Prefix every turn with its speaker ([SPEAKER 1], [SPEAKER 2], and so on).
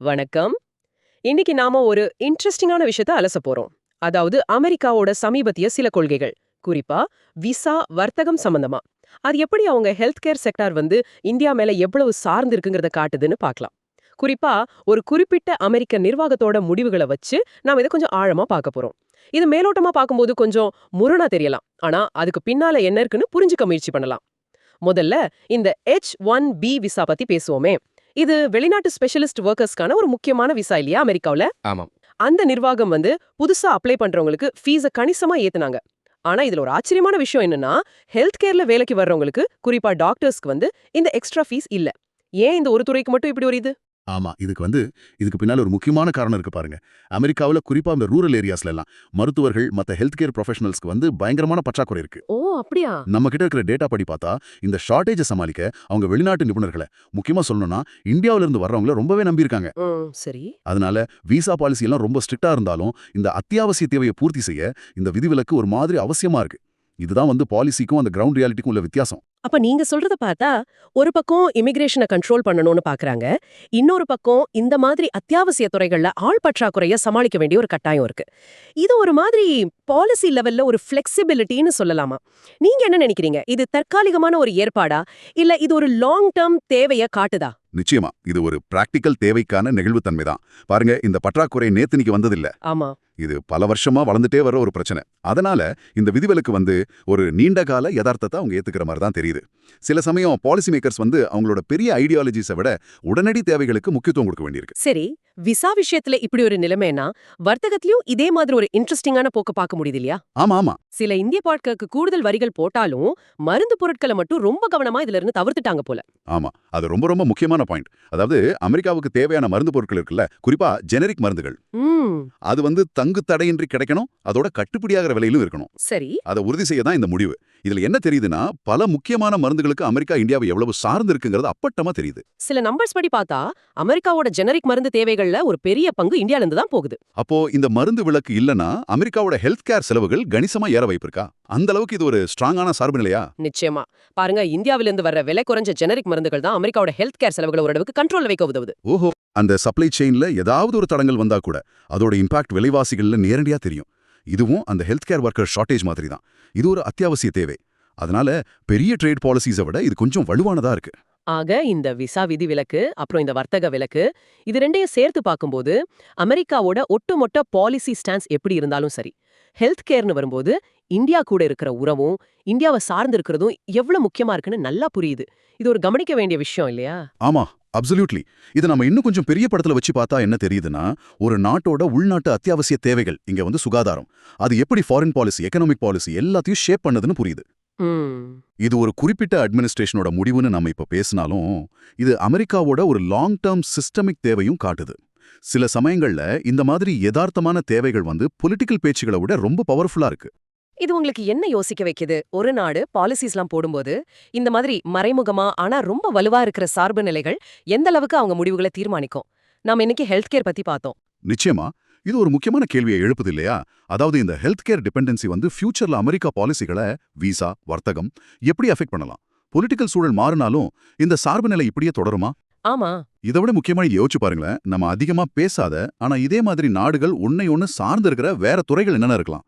[SPEAKER 1] வணக்கம். இன்னைக்கு நாம ஒரு இன்ட்ரெஸ்டிங்கான விஷயத்த அலச போறோம். அதாவது அமெரிக்காவோட சமீபத்திய சில கொள்கைகள். குறிப்பா விசா வர்த்தகம் சம்பந்தமா. அது எப்படி அவங்க ஹெல்த் கேர் செக்டார் வந்து இந்தியா மேல எவ்வளவு சார்ந்து இருக்குங்கிறத காட்டுதுன்னு பார்க்கலாம். குறிப்பா ஒரு குறிப்பிட்ட அமெரிக்க நிர்வாகத்தோட முடிவுகளை வச்சு நாம இதை கொஞ்சம் ஆழமா பார்க்க போறோம். இது மேலோட்டமா பார்க்கும்போது கொஞ்சம் முரணா தெரியலாம். ஆனா அதுக்கு பின்னால என்ன இருக்குன்னு புரிஞ்சுக்க முயற்சி பண்ணலாம். முதல்ல இந்த எச் ஒன் பி விசா பத்தி பேசுவோமே. இது வெளிநாட்டு ஸ்பெஷலிஸ்ட் ஒர்க்கர்ஸ்க்கான ஒரு முக்கியமான விசா இல்லையா அமெரிக்காவுல?
[SPEAKER 2] ஆமாம்.
[SPEAKER 1] அந்த நிர்வாகம் வந்து புதுசா அப்ளை பண்றவங்களுக்கு ஃபீஸ கணிசமா ஏத்துனாங்க. ஆனா இதுல ஒரு ஆச்சரியமான விஷயம் என்னன்னா ஹெல்த் கேர்ல வேலைக்கு வர்றவங்களுக்கு குறிப்பா டாக்டர்ஸ்க்கு வந்து இந்த எக்ஸ்ட்ரா ஃபீஸ் இல்ல. ஏன் இந்த ஒரு துறைக்கு மட்டும் இப்படி ஒரு இது?
[SPEAKER 3] ஆமா இதுக்கு வந்து இதுக்கு பின்னால ஒரு முக்கியமான காரணம் இருக்கு பாருங்க. அமெரிக்காவுல குறிப்பா இந்த ரூரல் ஏரியாஸ்ல எல்லாம் மருத்துவர்கள் மத்த ஹெல்த் கேர் ப்ரொஃபஷனல்ஸ்க்கு வந்து பயங்கரமான பற்றாக்குறை இருக்கு.
[SPEAKER 1] ஓ அப்படியா?
[SPEAKER 3] நம்ம கிட்ட இருக்கிற டேட்டா படி பார்த்தா இந்த ஷார்ட்டேஜை சமாளிக்க அவங்க வெளிநாட்டு நிபுணர்களை முக்கியமா சொல்லணும்னா இந்தியாவில இருந்து வர்றவங்கள ரொம்பவே நம்பியிருக்காங்க.
[SPEAKER 1] சரி.
[SPEAKER 3] அதனால விசா பாலிசி எல்லாம் ரொம்ப ஸ்ட்ரிக்டா இருந்தாலும் இந்த அத்தியாவசிய தேவையை பூர்த்தி செய்ய இந்த விதிவிலக்கு ஒரு மாதிரி அவசியமா இருக்கு. இதுதான் வந்து பாலிசிக்கும் அந்த கிரவுண்ட் ரியாலிட்டிக்கும் உள்ள வித்தியாசம்.
[SPEAKER 1] அப்ப நீங்க சொல்றத பார்த்தா ஒரு பக்கம் இமிகிரேஷனை கண்ட்ரோல் பண்ணணும்னு பாக்குறாங்க. இன்னொரு பக்கம் இந்த மாதிரி அத்தியாவசிய துறைகள்ல ஆள் பற்றாக்குறைய சமாளிக்க வேண்டிய ஒரு கட்டாயம் இருக்கு. இது ஒரு மாதிரி பாலிசி லெவல்ல ஒரு ஃபிளெக்சிபிலிட்டின்னு சொல்லலாமா? நீங்க என்ன நினைக்கிறீங்க? இது தற்காலிகமான ஒரு ஏற்பாடா? இல்ல இது ஒரு லாங் டேர்ம் தேவைய காட்டுதா?
[SPEAKER 3] நிச்சயமா இது ஒரு பிராக்டிக்கல் தேவைக்கான நெகிழ்வுத்தன்மை தான். பாருங்க இந்த பற்றாக்குறை நேத்து வந்ததில்ல.
[SPEAKER 1] ஆமா.
[SPEAKER 3] இது பல வருஷமா வளர்ந்துட்டே வர ஒரு பிரச்சனை. அதனால இந்த விதிவிலக்கு வந்து ஒரு நீண்ட கால யதார்த்தத்தை அவங்க ஏத்துக்கிற மாதிரி தான் தெரியுது. சில சமயம் பாலிசி மேக்கர்ஸ் வந்து அவங்களோட பெரிய ஐடியாலஜிஸை விட உடனடி தேவைகளுக்கு முக்கியத்துவம் கொடுக்க வேண்டியிருக்கு.
[SPEAKER 1] சரி விசா விஷயத்துல இப்படி ஒரு நிலைமைனா வர்த்தகத்திலயும் இதே மாதிரி ஒரு இன்ட்ரெஸ்டிங்கான போக்கு பார்க்க முடியுது இல்லையா?
[SPEAKER 3] ஆமா ஆமா.
[SPEAKER 1] சில இந்திய பாட்களுக்கு கூடுதல் வரிகள் போட்டாலும் மருந்து பொருட்களை மட்டும் ரொம்ப கவனமா இதுல இருந்து தவிர்த்துட்டாங்க போல.
[SPEAKER 3] ஆமா அது ரொம்ப ரொம்ப முக்கியமான பாயிண்ட் அதாவது அமெரிக்காவுக்கு தேவையான மருந்து பொருட்கள் இருக்குல்ல குறிப்பா ஜெனரிக் மருந்துகள். அது வந்து தங்கு தடையின்றி கிடைக்கணும் அதோட கட்டுப்படியாகிற விலையிலும் இருக்கணும்.
[SPEAKER 1] சரி.
[SPEAKER 3] அதை உறுதி செய்ய தான் இந்த முடிவு. இதுல என்ன தெரியுதுன்னா பல முக்கியமான மருந்துகளுக்கு அமெரிக்கா இந்தியாவை எவ்வளவு சார்ந்து இருக்குங்கிறது அப்பட்டமா தெரியுது.
[SPEAKER 1] சில நம்பர்ஸ் படி பார்த்தா அமெரிக்காவோட ஜெனரிக் மருந்து தேவைகள்ல ஒரு பெரிய பங்கு இந்தியால இருந்து தான் போகுது.
[SPEAKER 3] அப்போ இந்த மருந்து விலக்கு இல்லனா அமெரிக்காவோட ஹெல்த் கேர் செலவுகள் கணிசமா ஏற வைப்பிருக்கா? அந்த அளவுக்கு இது ஒரு ஸ்ட்ராங்கான சார்பு நிலையா?
[SPEAKER 1] நிச்சயமா. பாருங்க இந்தியாவில இருந்து வர்ற விலை குறைஞ்ச ஜெனரிக் மருந்துகள் தான் அமெரிக்காவோட ஹெல்த் கேர் செலவுகளை ஓரளவுக்கு கண்ட்ரோல்ல வைக்க உதவுது.
[SPEAKER 3] ஓஹோ அந்த சப்ளை செயின்ல ஏதாவது ஒரு தடங்கள் வந்தா கூட அதோட இம்பாக்ட் விலைவாசிகள்ல நேரடியா தெரியும். இதுவும் அந்த ஹெல்த் கேர் ஒர்க்கர் ஷார்ட்டேஜ் மாதிரி தான். இது ஒரு அத்தியாவசிய தேவை. அதனால பெரிய ட்ரேட் பாலிசிஸை விட இது கொஞ்சம் வலுவானதா இருக்கு.
[SPEAKER 1] ஆக இந்த விசா விதி விலக்கு அப்புறம் இந்த வர்த்தக விலக்கு இது ரெண்டையும் சேர்த்து பார்க்கும்போது அமெரிக்காவோட ஒட்டுமொத்த பாலிசி ஸ்டான்ஸ் எப்படி இருந்தாலும் சரி ஹெல்த் கேர்னு வரும்போது இந்தியா கூட இருக்கிற உறவும் இந்தியாவை சார்ந்து இருக்கிறதும் எவ்வளவு முக்கியமா இருக்குன்னு நல்லா புரியுது. இது ஒரு கவனிக்க வேண்டிய விஷயம் இல்லையா?
[SPEAKER 3] ஆமா அப்சல்யூட்லி இதை நம்ம இன்னும் கொஞ்சம் பெரிய படத்துல வச்சு பார்த்தா என்ன தெரியுதுன்னா ஒரு நாட்டோட உள்நாட்டு அத்தியாவசிய தேவைகள் இங்க வந்து சுகாதாரம். அது எப்படி ஃபாரின் பாலிசி எக்கனாமிக் பாலிசி எல்லாத்தையும் ஷேப் பண்ணதுன்னு புரியுது. இது ஒரு குறிப்பிட்ட அட்மினிஸ்ட்ரேஷனோட முடிவுன்னு நம்ம இப்ப பேசினாலும் இது அமெரிக்காவோட ஒரு லாங் டேர்ம் சிஸ்டமிக் தேவையும் காட்டுது. சில சமயங்கள்ல இந்த மாதிரி யதார்த்தமான தேவைகள் வந்து பொலிட்டிக்கல் பேச்சுகளை விட ரொம்ப பவர்ஃபுல்லா இருக்கு.
[SPEAKER 1] இது உங்களுக்கு என்ன யோசிக்க வைக்குது? ஒரு நாடு பாலிசிஸ்லாம் போடும்போது இந்த மாதிரி மறைமுகமா ஆனா ரொம்ப வலுவா இருக்கிற சார்பு நிலைகள் எந்த அளவுக்கு அவங்க முடிவுகளை தீர்மானிக்கும்? நாம இன்னைக்கு ஹெல்த் கேர் பத்தி பார்த்தோம்.
[SPEAKER 3] நிச்சயமா. இது ஒரு முக்கியமான கேள்வியை எழுப்புது இல்லையா? அதாவது இந்த ஹெல்த் கேர் டிபெண்டன்சி வந்து ஃபியூச்சர்ல அமெரிக்கா பாலிசிகளை விசா வர்த்தகம் எப்படி அஃபெக்ட் பண்ணலாம்? பொலிட்டிக்கல் சூழல் மாறினாலும் இந்த சார்பு நிலை இப்படியே தொடருமா?
[SPEAKER 1] ஆமா.
[SPEAKER 3] இதை விட முக்கியமா யோசிச்சு பாருங்களேன். நம்ம அதிகமா பேசாத ஆனா இதே மாதிரி நாடுகள் ஒன்னை ஒன்னு சார்ந்து இருக்கிற வேற துறைகள் என்னென்ன இருக்கலாம்?